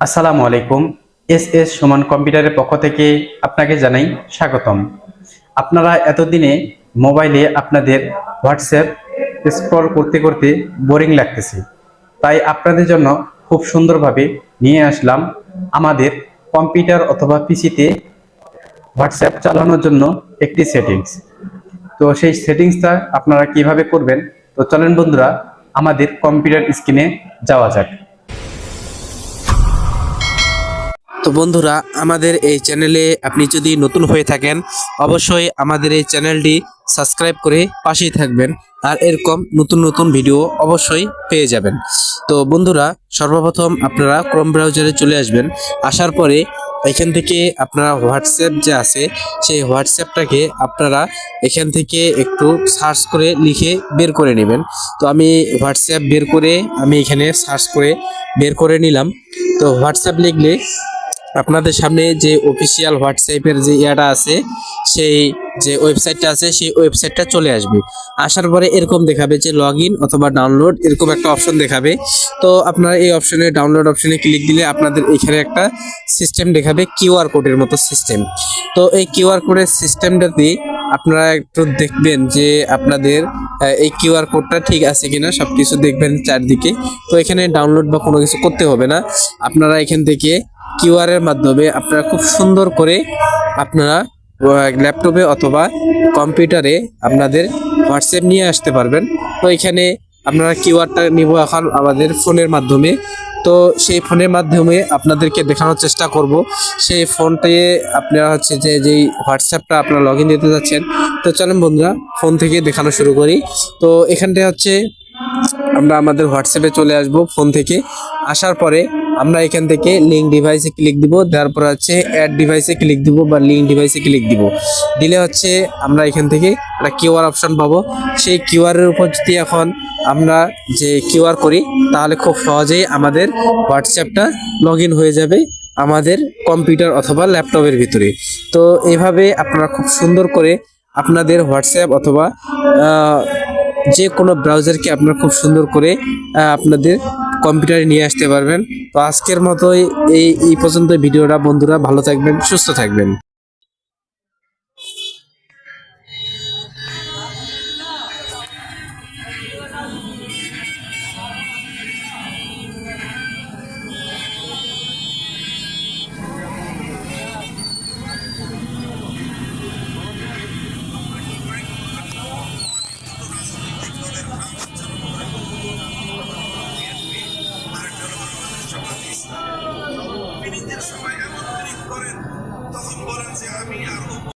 আসসালামু আলাইকুম। S S সমান কম্পিউটারের পক্ষ থেকে আপনাকে জানাই স্বাগতম। আপনারা এতদিনে মোবাইলে আপনাদের হোয়াটসঅ্যাপ স্ক্রল করতে করতে বোরিং লাগতেছে। তাই আপনাদের জন্য খুব সুন্দরভাবে নিয়ে আসলাম আমাদের কম্পিউটার অথবা পিসিতে হোয়াটসঅ্যাপ চালানোর জন্য একটি সেটিংস। তো সেই সেটিংসটা আপনারা কীভাবে করবেন? তো চলেন বন্ধুরা, আমাদের কম্পিউটার স্ক্রিনে যাওয়া যাক। তো বন্ধুরা, আমাদের এই চ্যানেলে আপনি যদি নতুন হয়ে থাকেন, অবশ্যই আমাদের এই চ্যানেলটি সাবস্ক্রাইব করে পাশেই থাকবেন আর এরকম নতুন নতুন ভিডিও অবশ্যই পেয়ে যাবেন। তো বন্ধুরা, সর্বপ্রথম আপনারা ক্রোম ব্রাউজারে চলে আসবেন। আসার পরে এখান থেকে আপনারা হোয়াটসঅ্যাপ যে আছে, সেই হোয়াটসঅ্যাপটাকে আপনারা এখান থেকে একটু সার্চ করে লিখে বের করে নেবেন। তো আমি হোয়াটসঅ্যাপ বের করে, আমি এখানে সার্চ করে বের করে নিলাম। তো হোয়াটসঅ্যাপ লিখলে আপনাদের সামনে যে অফিসিয়াল হোয়াটসঅ্যাপের যে ইয়াটা আছে, সেই যে ওয়েবসাইটটা আছে, সেই ওয়েবসাইটটা চলে আসবে। আসার পরে এরকম দেখাবে যে লগ অথবা ডাউনলোড এরকম একটা অপশন দেখাবে। তো আপনারা এই অপশনে ডাউনলোড অপশনে ক্লিক দিলে আপনাদের এখানে একটা সিস্টেম দেখাবে কিউআর কোডের মতো সিস্টেম তো এই কিউআর কোডের সিস্টেমটাতে আপনারা একটু দেখবেন যে আপনাদের এই কিউআর কোডটা ঠিক আছে কিনা সব কিছু দেখবেন চারদিকে। তো এখানে ডাউনলোড বা কোনো কিছু করতে হবে না। আপনারা এখান থেকে কিউআর এর মাধ্যমে আপনারা খুব সুন্দর করে আপনারা ল্যাপটপে অথবা কম্পিউটারে আপনাদের হোয়াটসঅ্যাপ নিয়ে আসতে পারবেন। তো এখানে আপনারা কিউআরটা নিব এখন আমাদের ফোনের মাধ্যমে। তো সেই ফোনের মাধ্যমে আপনাদেরকে দেখানোর চেষ্টা করব। সেই ফোনটে আপনারা হচ্ছে যে, যেই হোয়াটসঅ্যাপটা আপনারা লগ ইন দিতে যাচ্ছেন। তো চলেন বন্ধুরা, ফোন থেকে দেখানো শুরু করি। তো এখানটায় হচ্ছে আমরা আমাদের হোয়াটসঅ্যাপে চলে আসব ফোন থেকে। আসার পরে আমরা এখান থেকে লিঙ্ক ডিভাইসে ক্লিক দিব, তারপর পর হচ্ছে অ্যাড ডিভাইসে ক্লিক দিব বা লিঙ্ক ডিভাইসে ক্লিক দিব। দিলে হচ্ছে আমরা এখান থেকে একটা কিউআর অপশন পাবো। সেই কিউআরের উপর যদি এখন আমরা যে কিউআর করি, তাহলে খুব সহজেই আমাদের হোয়াটসঅ্যাপটা লগ হয়ে যাবে আমাদের কম্পিউটার অথবা ল্যাপটপের ভিতরে। তো এভাবে আপনারা খুব সুন্দর করে আপনাদের হোয়াটসঅ্যাপ অথবা যে কোনো ব্রাউজারকে আপনারা খুব সুন্দর করে আপনাদের কম্পিউটারে নিয়ে আসতে পারবেন। তো আজকের মতোই এই এই পর্যন্ত ভিডিওটা। বন্ধুরা, ভালো থাকবেন, সুস্থ থাকবেন।